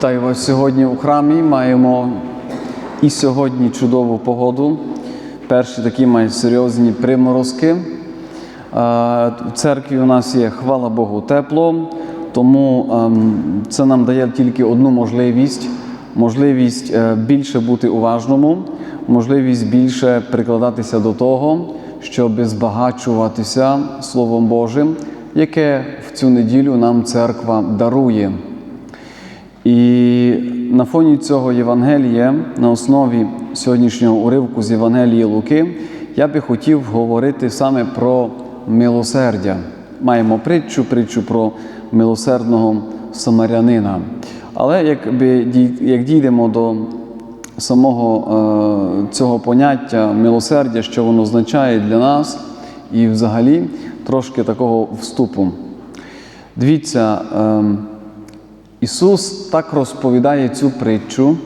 Вітаю вас сьогодні у храмі. Маємо і сьогодні чудову погоду. Перші такі мають серйозні приморозки. Е, В церкві у нас є, хвала Богу, тепло, тому ем, це нам дає тільки одну можливість: можливість е, більше бути уважному, можливість більше прикладатися до того, щоб збагачуватися Словом Божим, яке в цю неділю нам церква дарує. І на фоні цього Євангелія, на основі сьогоднішнього уривку з Євангелії Луки, я би хотів говорити саме про милосердя. Маємо притчу, притчу про милосердного самарянина. Але якби, як дійдемо до самого е, цього поняття милосердя, що воно означає для нас, і взагалі трошки такого вступу. Дивіться, ем, Ісус так розповідає цю притчу,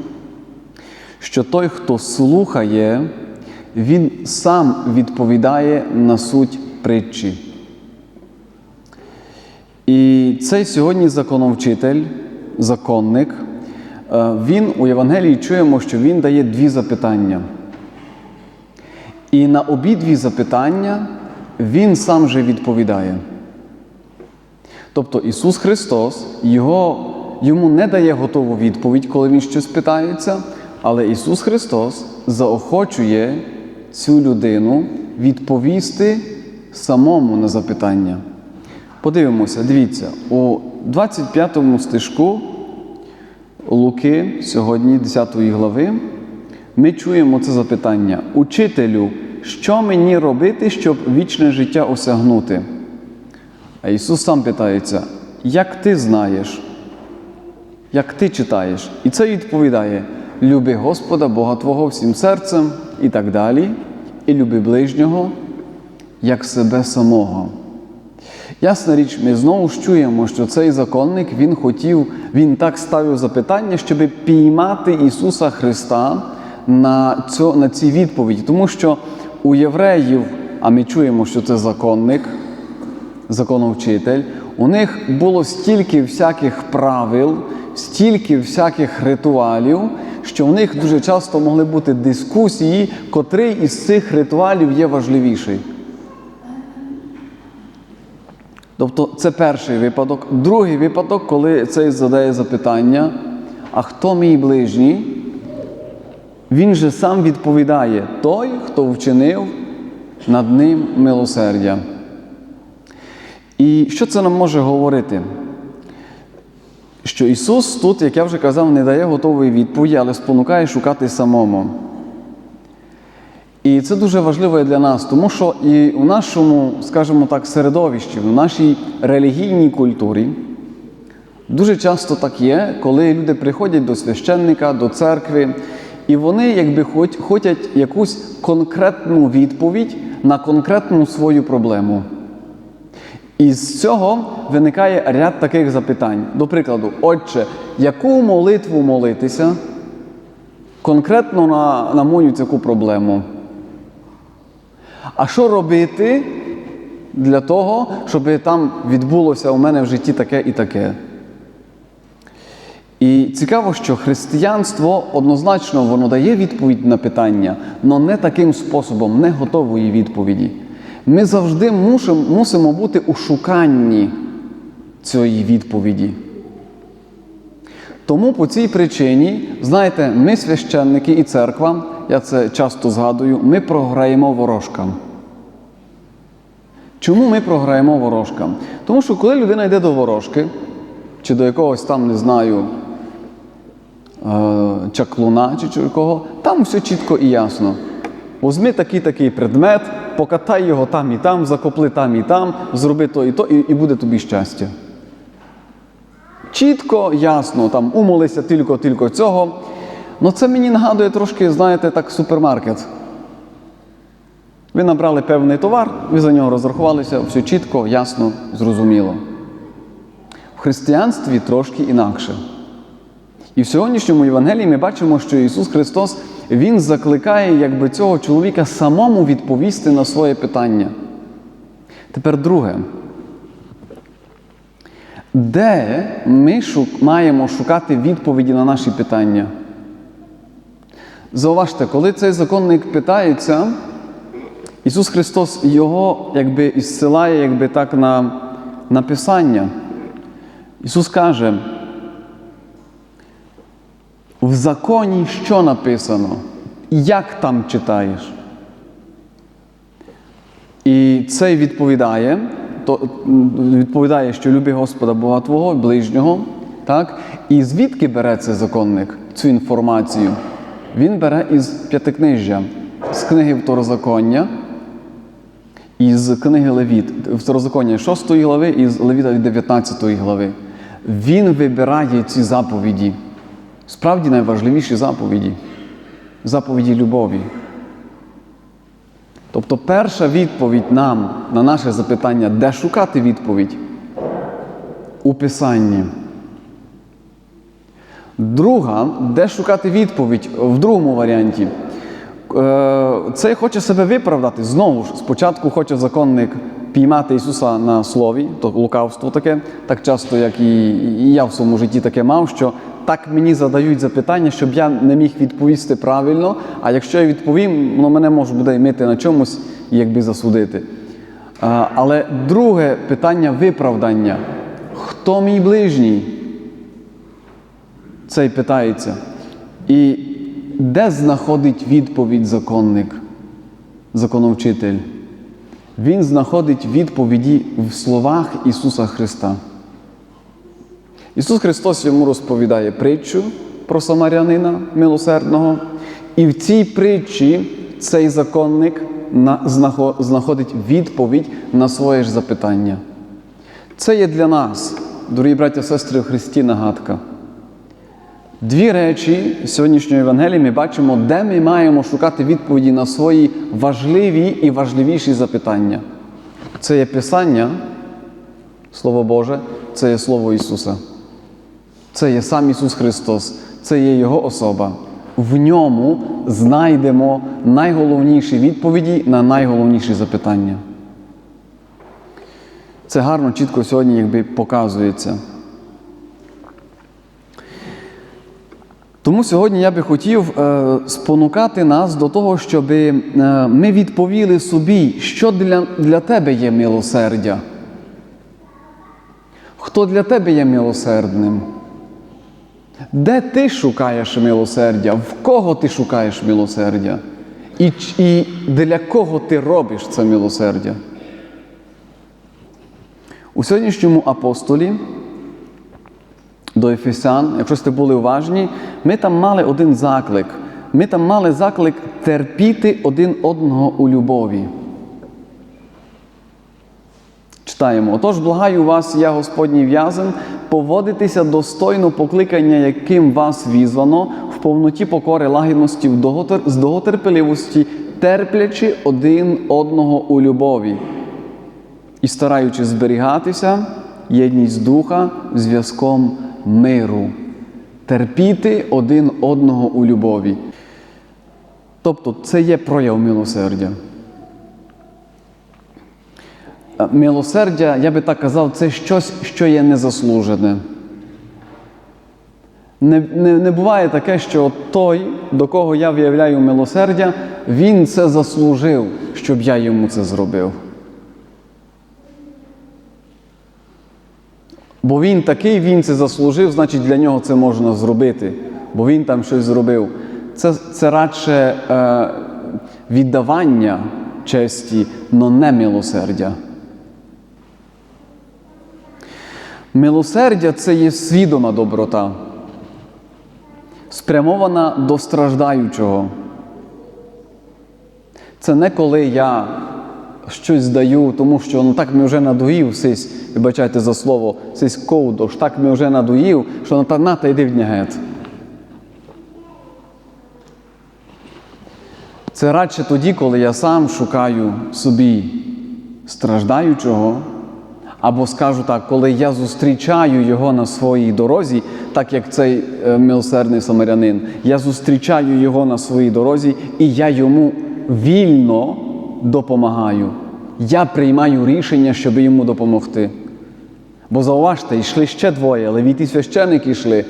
що той, хто слухає, він сам відповідає на суть притчі. І цей сьогодні законовчитель, законник, е, він у Євангелії чуємо, що він дає дві запитання. І на обидві запитання він сам же відповідає. Тобто Ісус Христос його, йому не дає готову відповідь, коли Він щось питається, але Ісус Христос заохочує цю людину відповісти самому на запитання. Подивимося, дивіться, у 25 стишку Луки, сьогодні, 10 глави, ми чуємо це запитання: Учителю, що мені робити, щоб вічне життя осягнути? А Ісус сам питається, як ти знаєш, як ти читаєш? І це відповідає: люби Господа, Бога Твого всім серцем і так далі, і люби ближнього, як себе самого. Ясна річ, ми знову ж чуємо, що цей законник він хотів, він так ставив запитання, щоб піймати Ісуса Христа на, цю, на ці відповіді. Тому що у євреїв, а ми чуємо, що це законник, законовчитель, у них було стільки всяких правил, стільки всяких ритуалів, що в них дуже часто могли бути дискусії, котрий із цих ритуалів є важливіший. Тобто це перший випадок. Другий випадок, коли цей задає запитання, а хто мій ближній? Він же сам відповідає той, хто вчинив над ним милосердя. І що це нам може говорити? Що Ісус тут, як я вже казав, не дає готової відповіді, але спонукає шукати самому. І це дуже важливо для нас, тому що і у нашому, скажімо так, середовищі, в нашій релігійній культурі дуже часто так є, коли люди приходять до священника, до церкви, і вони якби хоч- хочуть якусь конкретну відповідь на конкретну свою проблему. І з цього виникає ряд таких запитань. До прикладу, Отче, яку молитву молитися конкретно на, на мою цю проблему? А що робити для того, щоб там відбулося у мене в житті таке і таке? І цікаво, що християнство однозначно воно дає відповідь на питання, але не таким способом, не готової відповіді. Ми завжди мусимо, бути у шуканні цієї відповіді. Тому по цій причині, знаєте, ми, священники і церква, я це часто згадую, ми програємо ворожкам. Чому ми програємо ворожкам? Тому що коли людина йде до ворожки, чи до якогось там, не знаю, е, чаклуна чи чого, там все чітко і ясно. Возьми такий такий предмет, покатай його там і там, закопли там і там, зроби то і то, і, і буде тобі щастя. Чітко, ясно, там умолися тільки-тільки цього. Ну це мені нагадує трошки, знаєте, так супермаркет. Ви набрали певний товар, ви за нього розрахувалися, все чітко, ясно, зрозуміло. В християнстві трошки інакше. І в сьогоднішньому Євангелії ми бачимо, що Ісус Христос Він закликає якби, цього чоловіка самому відповісти на своє питання. Тепер друге. Де ми шук, маємо шукати відповіді на наші питання? Зауважте, коли цей законник питається, Ісус Христос його якби ісцилає якби так на, на Писання. Ісус каже, в законі що написано? Як там читаєш? І цей відповідає, то, відповідає, що люби Господа Бога Твого, ближнього. Так? І звідки бере цей законник цю інформацію? Він бере із п'ятикнижжя, з книги Второзаконня, із книги Левіт, Второзаконня 6 глави і з Левіта 19 глави. Він вибирає ці заповіді. Справді найважливіші заповіді заповіді любові. Тобто перша відповідь нам на наше запитання, де шукати відповідь? У Писанні. Друга, де шукати відповідь в другому варіанті. Е, Цей хоче себе виправдати. Знову ж, спочатку хоче законник піймати Ісуса на слові, то лукавство таке, так часто, як і, я в своєму житті таке мав, що так мені задають запитання, щоб я не міг відповісти правильно, а якщо я відповім, воно мене може буде мити на чомусь і якби засудити. Але друге питання виправдання. Хто мій ближній? Цей питається. І де знаходить відповідь законник, законовчитель? Він знаходить відповіді в словах Ісуса Христа. Ісус Христос йому розповідає притчу про самарянина милосердного, і в цій притчі цей законник знаходить відповідь на своє ж запитання. Це є для нас, дорогі браття сестри в Христі, нагадка. Дві речі сьогоднішньої Євангелії ми бачимо, де ми маємо шукати відповіді на свої важливі і важливіші запитання. Це є Писання, Слово Боже, це є Слово Ісуса. Це є сам Ісус Христос, це є Його особа. В ньому знайдемо найголовніші відповіді на найголовніші запитання. Це гарно, чітко сьогодні якби показується. Тому сьогодні я би хотів е, спонукати нас до того, щоб е, ми відповіли собі, що для, для тебе є милосердя. Хто для тебе є милосердним? Де ти шукаєш милосердя? В кого ти шукаєш милосердя? І, і для кого ти робиш це милосердя? У сьогоднішньому апостолі до Ефесян, якщо сте були уважні, ми там мали один заклик. Ми там мали заклик терпіти один одного у любові. Читаємо. Отож, благаю вас, я Господній в'язень, поводитися достойно покликання, яким вас візвано, в повноті покори лагідності, з довготерпеливості, терплячи один одного у любові і стараючись зберігатися, єдність духа зв'язком миру, терпіти один одного у любові. Тобто це є прояв милосердя. Е, Милосердя, я би так казав, це щось, що є незаслужене. Не, не, не буває таке, що той, до кого я виявляю милосердя, він це заслужив, щоб я йому це зробив. Бо він такий, він це заслужив, значить для нього це можна зробити, бо він там щось зробив. Це, це радше е, віддавання честі, но не милосердя. Милосердя це є свідома доброта, спрямована до страждаючого. Це не коли я щось даю, тому що ну так ми вже надоїв, сись, вибачайте за слово, сись ковдош, так ми вже надоїв, що на та на та йди в гет. Це радше тоді, коли я сам шукаю собі страждаючого, або скажу так, коли я зустрічаю його на своїй дорозі, так як цей е, милосердний самарянин, я зустрічаю його на своїй дорозі, і я йому вільно допомагаю. Я приймаю рішення, щоб йому допомогти. Бо зауважте, йшли ще двоє, левіті священники йшли,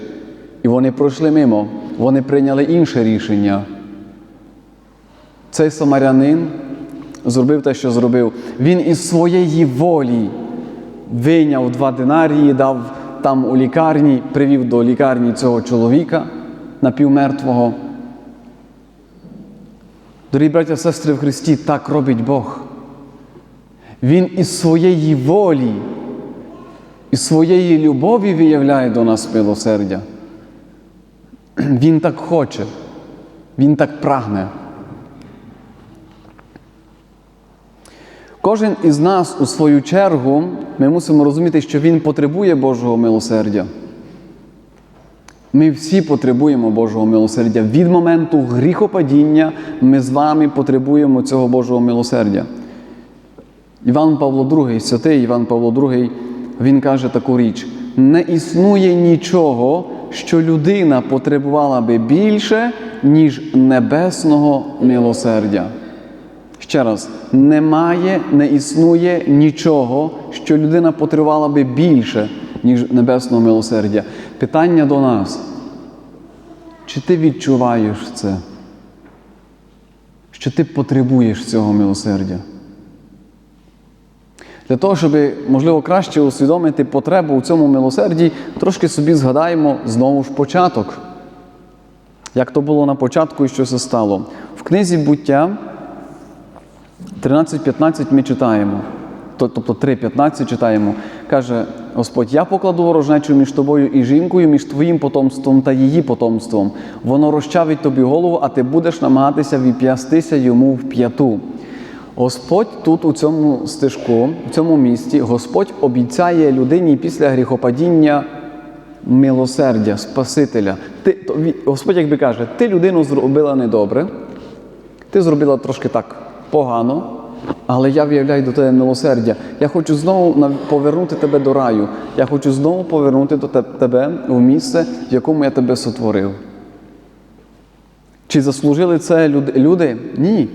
і вони пройшли мимо, вони прийняли інше рішення. Цей самарянин зробив те, що зробив. Він із своєї волі вийняв два динарії, дав там у лікарні, привів до лікарні цього чоловіка напівмертвого. Дорогі браття, сестри в Христі, так робить Бог. Він із своєї волі, із своєї любові виявляє до нас милосердя. Він так хоче, Він так прагне. Кожен із нас, у свою чергу, ми мусимо розуміти, що Він потребує Божого милосердя. Ми всі потребуємо Божого милосердя. Від моменту гріхопадіння ми з вами потребуємо цього Божого милосердя. Іван Павло II, святий Іван Павло II, він каже таку річ: не існує нічого, що людина потребувала би більше, ніж небесного милосердя. Ще раз, немає, не існує нічого, що людина потребувала би більше, ніж небесного милосердя. Питання до нас. Чи ти відчуваєш це? Що ти потребуєш цього милосердя? Для того, щоб, можливо, краще усвідомити потребу у цьому милосерді, трошки собі згадаємо знову ж початок. Як то було на початку і що це стало. В книзі буття 13.15 ми читаємо, тобто 3.15 читаємо, каже Господь: Я покладу ворожнечу між тобою і жінкою, між твоїм потомством та її потомством. Воно розчавить тобі голову, а ти будеш намагатися віп'ястися йому в п'яту. Господь тут у цьому стежку, в цьому місті, Господь обіцяє людині після гріхопадіння милосердя, Спасителя. Ти, Господь якби каже, ти людину зробила недобре, ти зробила трошки так погано, але я виявляю до тебе милосердя. Я хочу знову повернути тебе до раю. Я хочу знову повернути до тебе в місце, в якому я тебе сотворив. Чи заслужили це люди? Ні.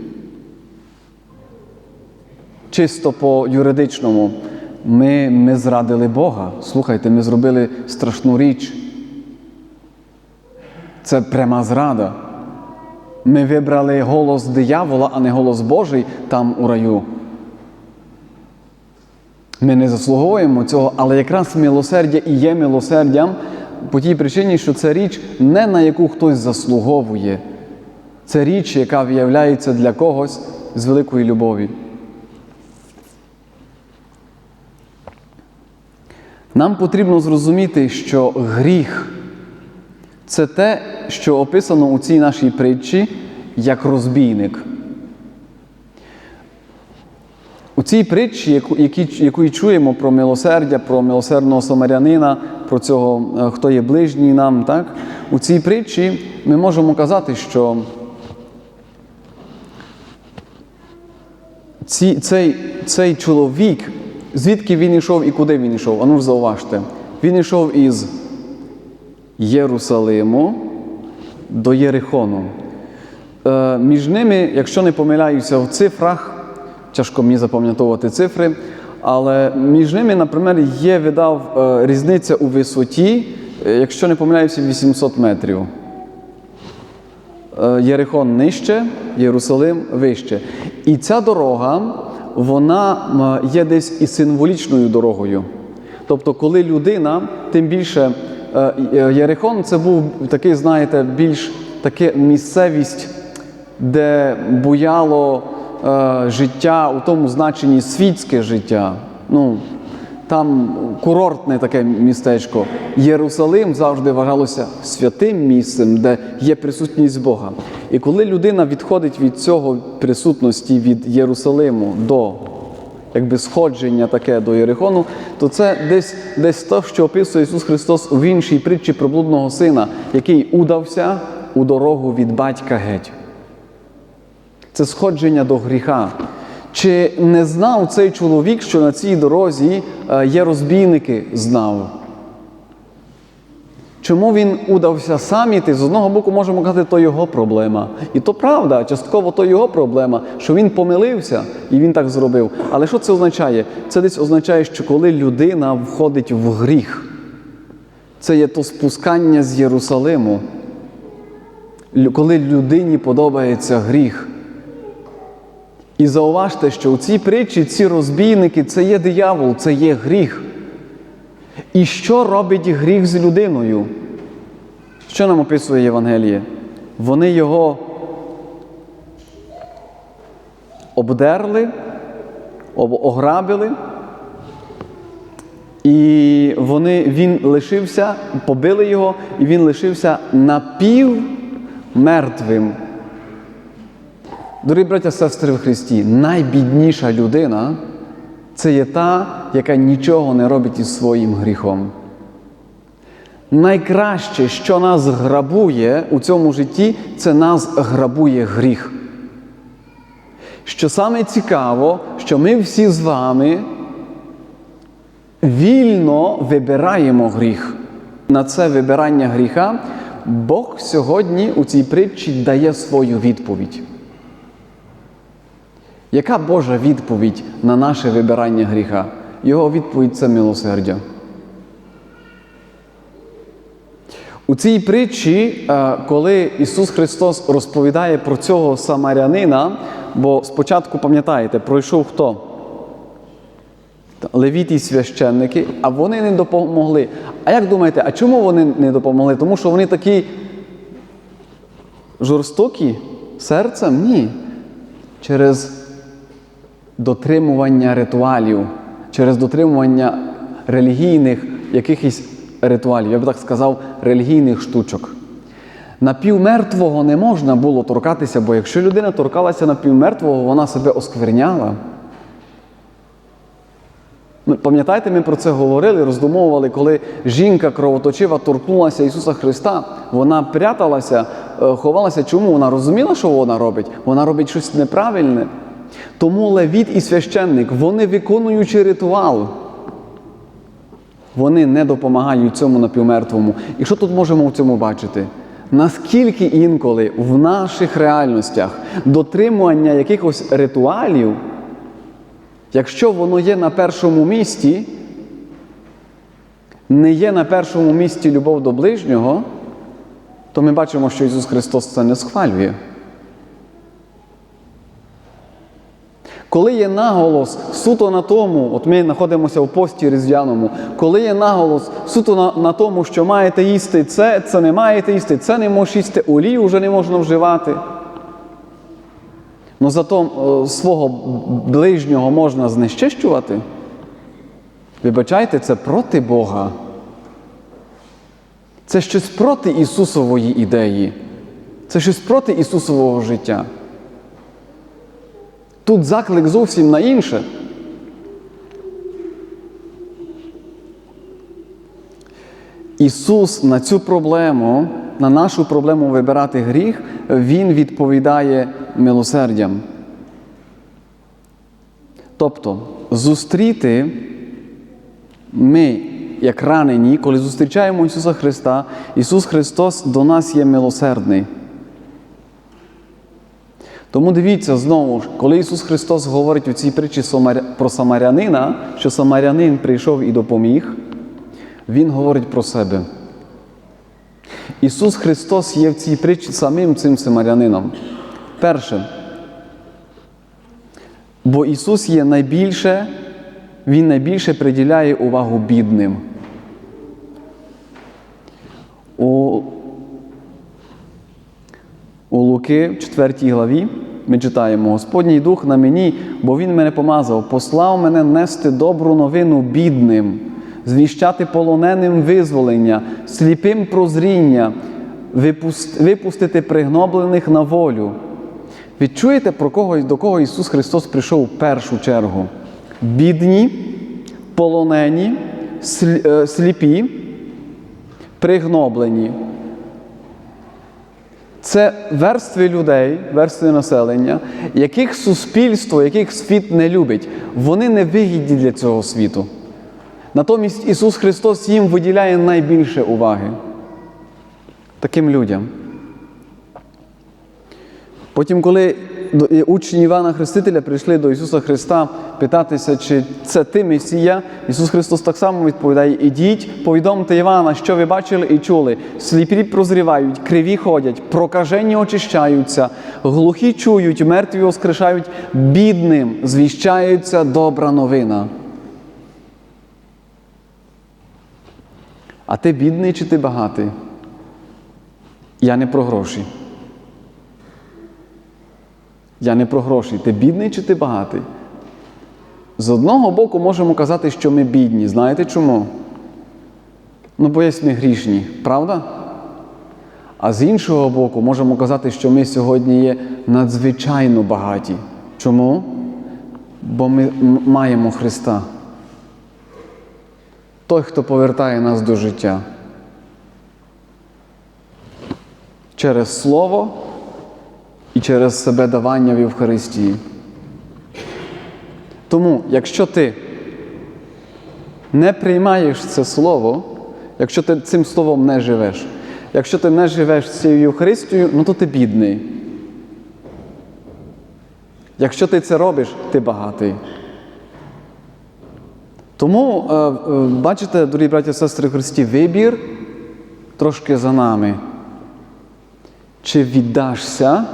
Чисто по юридичному. Ми, ми зрадили Бога. Слухайте, ми зробили страшну річ. Це пряма зрада. Ми вибрали голос диявола, а не голос Божий там у раю. Ми не заслуговуємо цього, але якраз милосердя і є милосердям по тій причині, що це річ не на яку хтось заслуговує. Це річ, яка виявляється для когось з великої любові. Нам потрібно зрозуміти, що гріх це те, що описано у цій нашій притчі як розбійник. У цій притчі, яку, і чуємо про милосердя, про милосердного самарянина, про цього, хто є ближній нам, так? у цій притчі ми можемо казати, що ці, цей, цей чоловік, звідки він йшов і куди він йшов? Ану ж зауважте, він йшов із Єрусалиму до Єрихону. Е, між ними, якщо не помиляюся в цифрах, тяжко мені запам'ятовувати цифри, але між ними, наприклад, є видав е, різниця у висоті, е, якщо не помиляюся, 800 метрів. Е, Єрихон нижче, Єрусалим вище. І ця дорога, вона є десь і символічною дорогою. Тобто, коли людина, тим більше Єрихон це був такий, знаєте, більш таке місцевість, де буяло е, життя у тому значенні світське життя. Ну, Там курортне таке містечко. Єрусалим завжди вважалося святим місцем, де є присутність Бога. І коли людина відходить від цього присутності від Єрусалиму до якби сходження таке до Єрихону, то це десь десь те, що описує Ісус Христос в іншій притчі про блудного сина, який удався у дорогу від батька геть. Це сходження до гріха. Чи не знав цей чоловік, що на цій дорозі є розбійники? Знав. Чому він удався сам іти? З одного боку, можемо казати, то його проблема. І то правда, частково то його проблема, що він помилився і він так зробив. Але що це означає? Це десь означає, що коли людина входить в гріх, це є то спускання з Єрусалиму. Коли людині подобається гріх. І зауважте, що у цій притчі ці розбійники це є диявол, це є гріх. І що робить гріх з людиною? Що нам описує Євангеліє? Вони його обдерли, ограбили, і вони, він лишився, побили його, і він лишився напівмертвим. Дорогі браття, сестри в Христі, найбідніша людина це є та, яка нічого не робить із своїм гріхом. Найкраще, що нас грабує у цьому житті, це нас грабує гріх. Що саме цікаво, що ми всі з вами вільно вибираємо гріх. На це вибирання гріха Бог сьогодні у цій притчі дає свою відповідь. Яка Божа відповідь на наше вибирання гріха? Його відповідь це милосердя. У цій притчі, е, коли Ісус Христос розповідає про цього самарянина, бо спочатку, пам'ятаєте, пройшов хто? Левіті священники, а вони не допомогли. А як думаєте, а чому вони не допомогли? Тому що вони такі жорстокі серцем? Ні. Через дотримування ритуалів, через дотримування релігійних якихось ритуалів, я би так сказав, релігійних штучок. Напівмертвого не можна було торкатися, бо якщо людина торкалася напівмертвого, вона себе оскверняла. Ну, Пам'ятаєте, ми про це говорили, роздумовували, коли жінка кровоточива торкнулася Ісуса Христа, вона пряталася, е, ховалася. Чому? Вона розуміла, що вона робить? Вона робить щось неправильне. Тому левіт і священник, вони виконуючи ритуал, вони не допомагають цьому напівмертвому. І що тут можемо в цьому бачити? Наскільки інколи в наших реальностях дотримування якихось ритуалів, якщо воно є на першому місці, не є на першому місці любов до ближнього, то ми бачимо, що Ісус Христос це не схвалює. Коли є наголос суто на тому, от ми знаходимося в пості різдвяному, коли є наголос суто на, на тому, що маєте їсти це, це не маєте їсти, це не можеш їсти, олію вже не можна вживати. Ну зато е, свого ближнього можна знищищувати. Вибачайте, це проти Бога. Це щось проти Ісусової ідеї. Це щось проти Ісусового життя. Тут заклик зовсім на інше. Ісус на цю проблему, на нашу проблему вибирати гріх, Він відповідає милосердям. Тобто, зустріти ми, як ранені, коли зустрічаємо Ісуса Христа, Ісус Христос до нас є милосердний. Тому дивіться знову ж, коли Ісус Христос говорить у цій притчі про самарянина, що самарянин прийшов і допоміг, Він говорить про себе. Ісус Христос є в цій притчі самим цим самарянином. Перше, бо Ісус є найбільше, Він найбільше приділяє увагу бідним. У Луки, 4 главі, ми читаємо: Господній Дух на мені, бо Він мене помазав, послав мене нести добру новину бідним, звіщати полоненим визволення, сліпим прозріння, випустити пригноблених на волю. Відчуєте, про кого, до кого Ісус Христос прийшов в першу чергу? Бідні, полонені, е, сліпі, пригноблені. Це верстви людей, верстви населення, яких суспільство, яких світ не любить. Вони не вигідні для цього світу. Натомість Ісус Христос їм виділяє найбільше уваги. таким людям. Потім, коли учні Івана Хрестителя прийшли до Ісуса Христа питатися, чи це ти Месія, Ісус Христос так само відповідає: ідіть, повідомте Івана, що ви бачили і чули. Сліпі прозрівають, криві ходять, прокажені очищаються, глухі чують, мертві воскрешають, бідним звіщається добра новина. А ти бідний чи ти багатий? Я не про гроші. Я не про гроші. Ти бідний чи ти багатий? З одного боку можемо казати, що ми бідні. Знаєте чому? Ну, бо ми грішні, правда? А з іншого боку, можемо казати, що ми сьогодні є надзвичайно багаті. Чому? Бо ми маємо Христа. Той, хто повертає нас до життя. Через Слово і через себе давання в Євхаристії. Тому, якщо ти не приймаєш це слово, якщо ти цим словом не живеш, якщо ти не живеш цією Євхаристією, ну то ти бідний. Якщо ти це робиш, ти багатий. Тому, е, е, бачите, дорогі браті і сестри Христі, вибір трошки за нами. Чи віддашся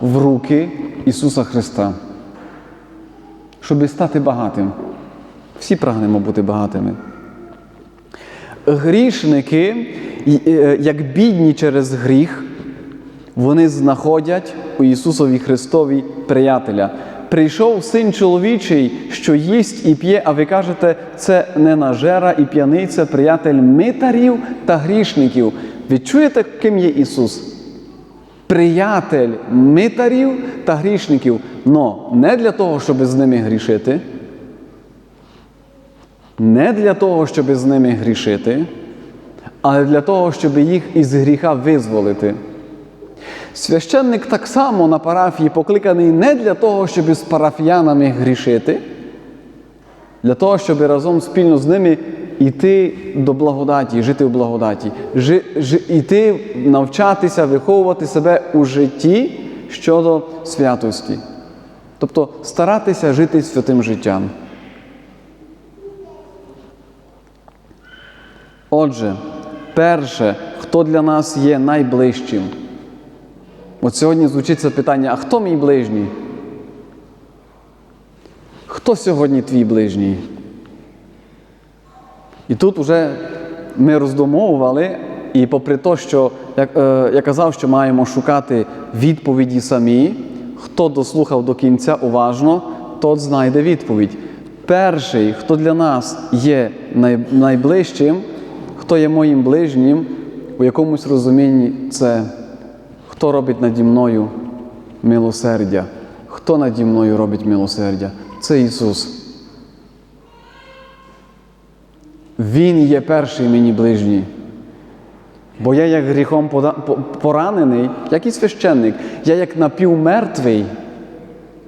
в руки Ісуса Христа, щоб стати багатим? Всі прагнемо бути багатими. Грішники, е, як бідні через гріх, вони знаходять у Ісусові Христові приятеля. Прийшов син чоловічий, що їсть і п'є, а ви кажете, це не нажера і п'яниця, приятель митарів та грішників. Ви чуєте, ким є Ісус? Приятель митарів та грішників. Но не для того, щоб з ними грішити. Не для того, щоб з ними грішити, але для того, щоб їх із гріха визволити. Священник так само на парафії покликаний не для того, щоб з парафіянами грішити, для того, щоб разом спільно з ними йти до благодаті, жити в благодаті, жи, жи, йти, навчатися, виховувати себе у житті щодо святості. Тобто старатися жити святим життям. Отже, перше, хто для нас є найближчим? От сьогодні звучить це питання: а хто мій ближній? Хто сьогодні твій ближній? І тут вже ми роздумовували, і попри те, що я, е, я казав, що маємо шукати відповіді самі, хто дослухав до кінця уважно, тот знайде відповідь. Перший, хто для нас є най, найближчим, хто є моїм ближнім, у якомусь розумінні це хто робить наді мною милосердя. Хто наді мною робить милосердя? Це Ісус. Він є перший мені ближній. Бо я як гріхом поранений, як і священник, я як напівмертвий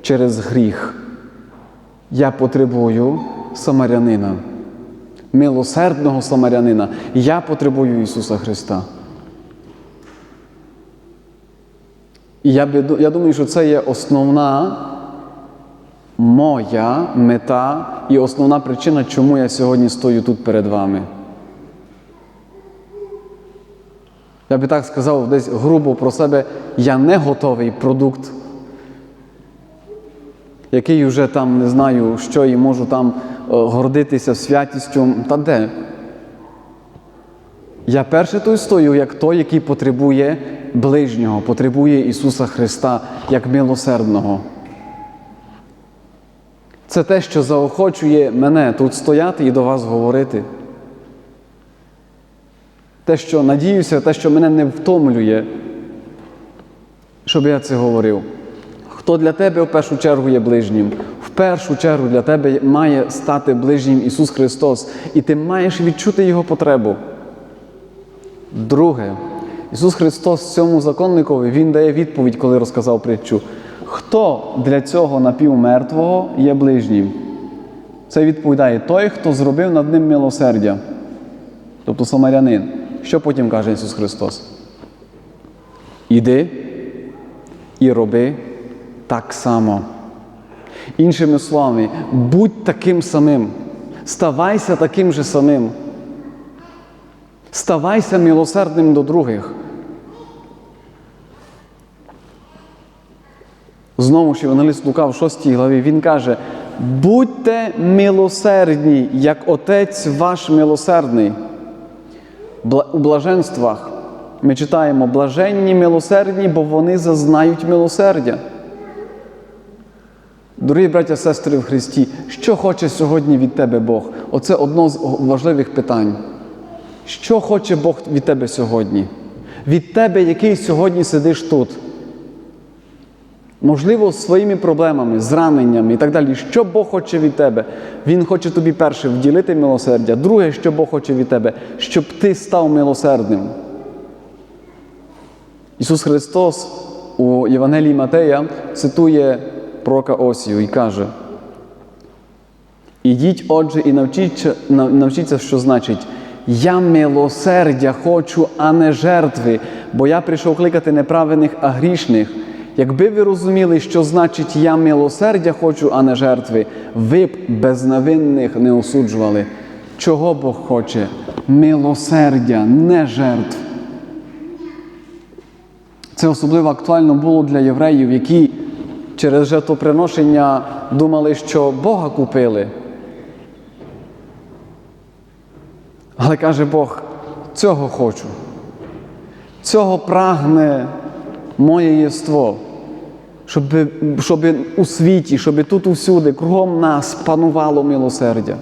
через гріх. Я потребую самарянина, милосердного самарянина. Я потребую Ісуса Христа. І я, я думаю, що це є основна моя мета і основна причина, чому я сьогодні стою тут перед вами. Я би так сказав десь грубо про себе, я не готовий продукт, який вже там не знаю, що і можу там е, гордитися святістю. Та де? Я перше той стою, як той, який потребує ближнього, потребує Ісуса Христа як милосердного. Це те, що заохочує мене тут стояти і до вас говорити. Те, що надіюся, те, що мене не втомлює, щоб я це говорив. Хто для тебе в першу чергу є ближнім? В першу чергу для тебе має стати ближнім Ісус Христос, і ти маєш відчути Його потребу. Друге, Ісус Христос цьому законникові Він дає відповідь, коли розказав притчу. Хто для цього напівмертвого є ближнім? Це відповідає той, хто зробив над ним милосердя, тобто самарянин. Що потім каже Ісус Христос? Іди і роби так само. Іншими словами, будь таким самим, ставайся таким же самим. Ставайся милосердним до других. Знову ж Євангелист Лука в 6 главі він каже: будьте милосердні, як Отець ваш милосердний. У блаженствах ми читаємо блаженні милосердні, бо вони зазнають милосердя. Дорогі браття, сестри в Христі, що хоче сьогодні від тебе Бог? Оце одно з важливих питань. Що хоче Бог від тебе сьогодні? Від тебе, який сьогодні сидиш тут? Можливо, своїми проблемами, зраненнями і так далі. Що Бог хоче від тебе? Він хоче тобі перше вділити милосердя. Друге, що Бог хоче від тебе, щоб ти став милосердним. Ісус Христос у Євангелії Матея цитує пророка Осію і каже: Ідіть, отже, і навчіться, навчіться, що значить. Я милосердя хочу, а не жертви, бо я прийшов кликати не праведних, а грішних. Якби ви розуміли, що значить я милосердя хочу, а не жертви, ви б безневинних не осуджували. Чого Бог хоче? Милосердя, не жертв. Це особливо актуально було для євреїв, які через жертвоприношення думали, що Бога купили. Але каже Бог, цього хочу. Цього прагне моє єство. Щоб, щоб у світі, щоб тут усюди, кругом нас панувало милосердя.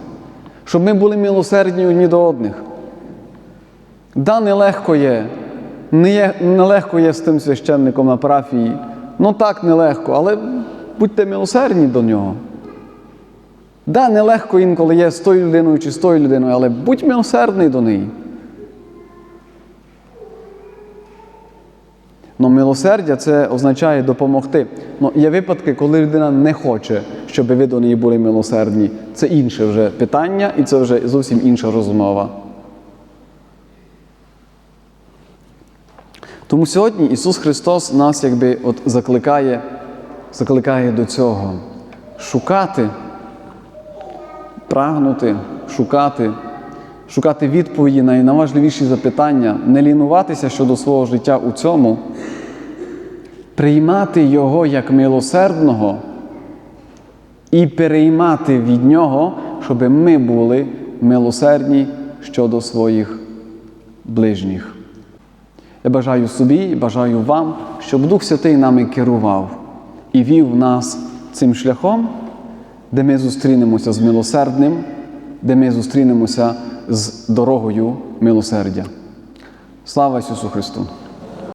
Щоб ми були милосердні одні до одних. Да, нелегко є. Не є, нелегко є з тим священником на парафії. Ну так, нелегко, але будьте милосердні до нього. Да, нелегко інколи є з тою людиною чи з тою людиною, але будь милосердний до неї. Но милосердя це означає допомогти. Ну, є випадки, коли людина не хоче, щоб ви до неї були милосердні. Це інше вже питання, і це вже зовсім інша розмова. Тому сьогодні Ісус Христос нас якби от закликає, закликає до цього шукати, прагнути, шукати, шукати відповіді на найважливіші запитання, не лінуватися щодо свого життя у цьому, приймати Його як милосердного і переймати від Нього, щоб ми були милосердні щодо своїх ближніх. Я бажаю собі і бажаю вам, щоб Дух Святий нами керував і вів нас цим шляхом, де ми зустрінемося з милосердним, де ми зустрінемося з дорогою милосердя. Слава Ісусу Христу!